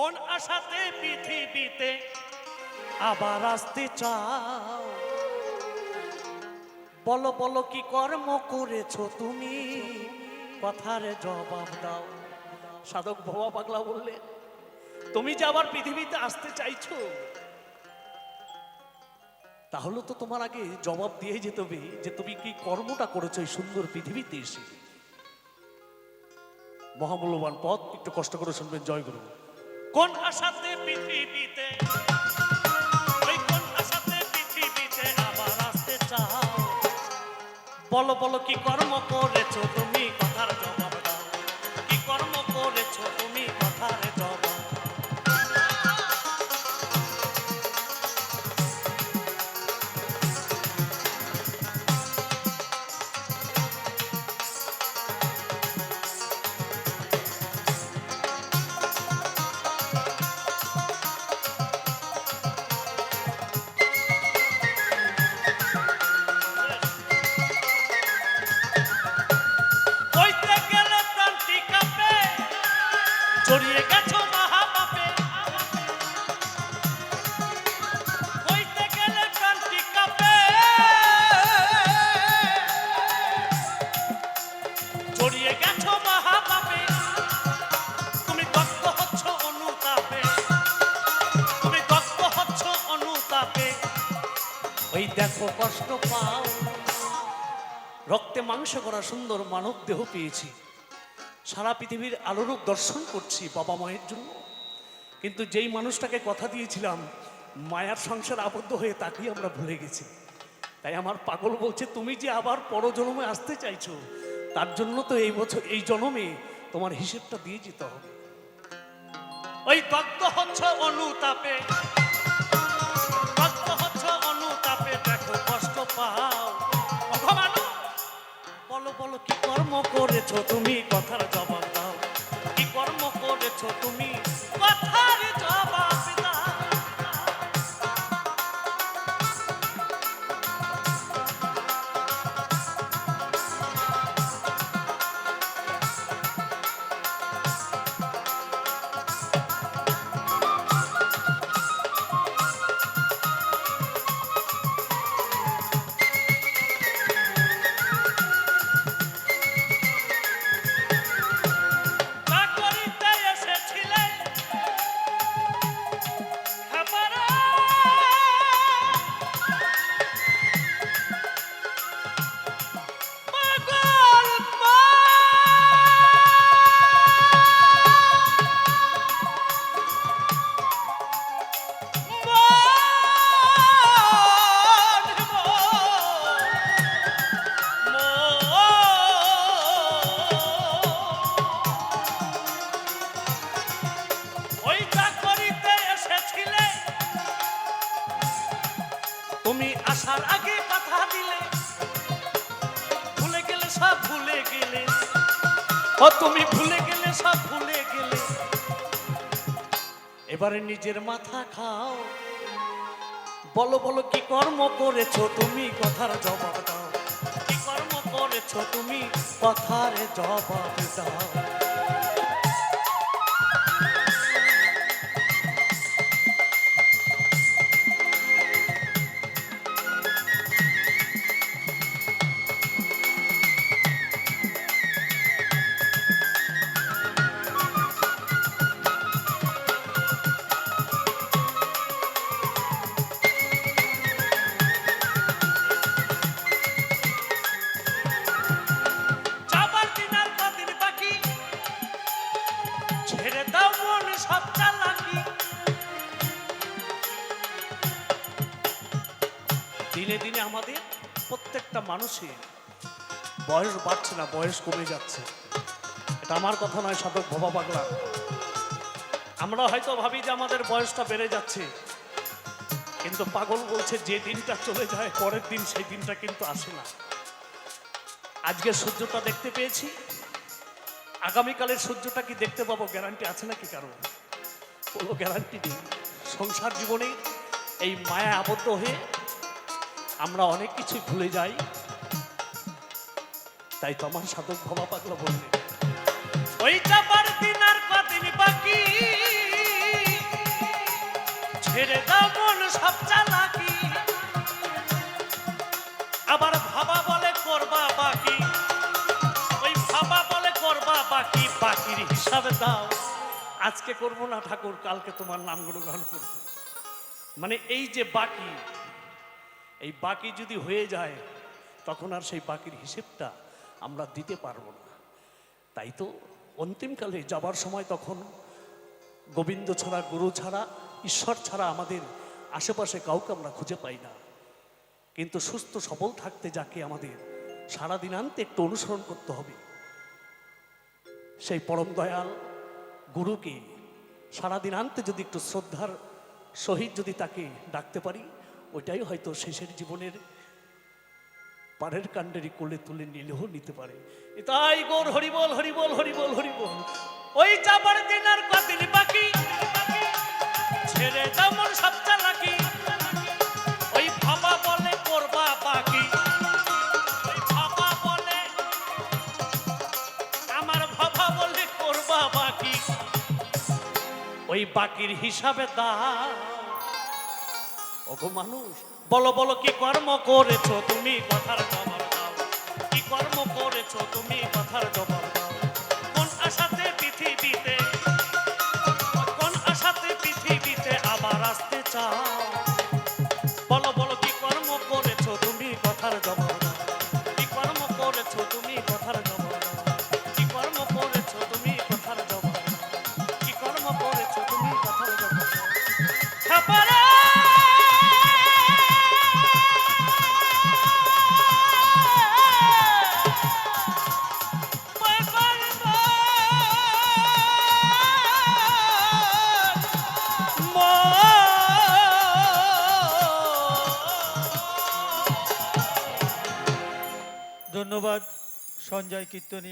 কোন আশাতে পৃথিবীতে আবার আসতে চাও। বলো বলো, কি কর্ম করেছ তুমি? কথার জবাব দাও। সাধক ভবা পাগলা বললে, তুমি যে আবার পৃথিবীতে আসতে চাইছো, তাহলে তো তোমার আগে জবাব দিয়ে যেতে হবে যে তুমি কি কর্মটা করেছ এই সুন্দর পৃথিবীতে এসে। মহামূল্যবান পথ, একটু কষ্ট করে শুনবেন, জয় গুরু। কোন আশাতে পৃথিবীতে? ওই কোন আশাতে পৃথিবীতে আবার আসতে চাও? বলো বলো, কি কর্ম করেছ তুমি? জড়িয়ে গেছো মহাপাপে। হইতে গেলে প্রান্তি কাঁপে। জড়িয়ে গেছো মহাপাপে। তুমি দগ্ধ হচ্ছ অনুতাপে। তুমি দগ্ধ হচ্ছ অনুতাপে। ওই দেখো কষ্ট পাও। রক্তে মাংস করা সুন্দর মানব দেহ পেয়েছি। সারা পৃথিবীর আলোরূপ দর্শন করছি বাবা মায়ের জন্য। কিন্তু যেই মানুষটাকে কথা দিয়েছিলাম, মায়ার সংসার আবদ্ধ হয়ে তাকেই আমরা ভুলে গেছি। তাই আমার পাগল বলছে, তুমি যে আবার পরজন্মে আসতে চাইছো, তার জন্য তো এই বছর, এই জন্মে তোমার হিসেবটা দিয়ে যেতে হবে। ওই দগ্ধ হচ্ছে অনুতাপে দগ্ধ হচ্ছে অনুতাপে, দেখো কষ্ট পাও আসার আগে কথা দিলে, ভুলে গেলে সব ভুলে গেলে। ও, তুমি ভুলে গেলে সব ভুলে গেলে। এবারে নিজের মাথা খাও। বলো বলো, কি কর্ম করেছ? তুমি কথার জবাব দাও। কি কর্ম করেছ? তুমি কথার জবাব দাও। দিনে দিনে আমাদের প্রত্যেকটা মানুষের বয়স বাড়ছে না, বয়স কমে যাচ্ছে। এটা আমার কথা নয়, সাধক ভবা পাগলা। আমরা হয়তো ভাবি যে আমাদের বয়সটা বেড়ে যাচ্ছে, কিন্তু পাগল বলছে যে দিনটা চলে যায়, পরের দিন সেই দিনটা কিন্তু আসে না। আজকে সূর্যটা দেখতে পেয়েছি। আগামীকালের সূর্যটা কি দেখতে পাবো? গ্যারান্টি আছে নাকি কারও? কোনো গ্যারান্টি নেই। সংসার জীবনে এই মায়া আবদ্ধ হয়ে আমরা অনেক কিছু ভুলে যাই। তাই তোমার সাধক ভবা পাগলা বললেন ওই চাপার দিন আর কদিন বাকি। ছেড়ে দাও মন সব চালাকি। আবার ভাবা বলে করবা বাকি। ওই ভাবা বলে করবা বাকি, বাকির হিসাবে দাও। আজকে করব না ঠাকুর, কালকে তোমার নাম গ্রহণ করব। মানে এই যে বাকি এই বাকি যদি হয়ে যায়, তখন আর সেই বাকির হিসেবটা আমরা দিতে পারব না। তাই তো অন্তিমকালে যাবার সময় তখন গোবিন্দ ছাড়া, গুরু ছাড়া, ঈশ্বর ছাড়া আমাদের আশেপাশে কাউকে আমরা খুঁজে পাই না। কিন্তু সুস্থ, সবল থাকতে যাকে আমাদের সারা দিনান্তে একটু অনুসরণ করতে হবে। সেই পরম দয়াল গুরুকে সারাদিন দিনান্তে যদি একটু শ্রদ্ধার সহিত যদি তাকে ডাকতে পারি ওইটাই হয়তো শেষের জীবনের পাড়ের কাণ্ডেরই কোলে তুলে নিলেও নিতে পারে। তাই গোর হরিবল হরিবল হরিবল হরিবল ওই যাবার দিন আর কদিন বাকি। ছেড়ে যেমন সব ওই করবা ওই বাকির হিসাবে দাও। ওগো মানুষ, বলো বলো, কি কর্ম করেছ তুমি? কথার জবাব দাও। কি কর্ম করেছ তুমি? কথার জবাব ধন্যবাদ সঞ্জয় কীর্তনী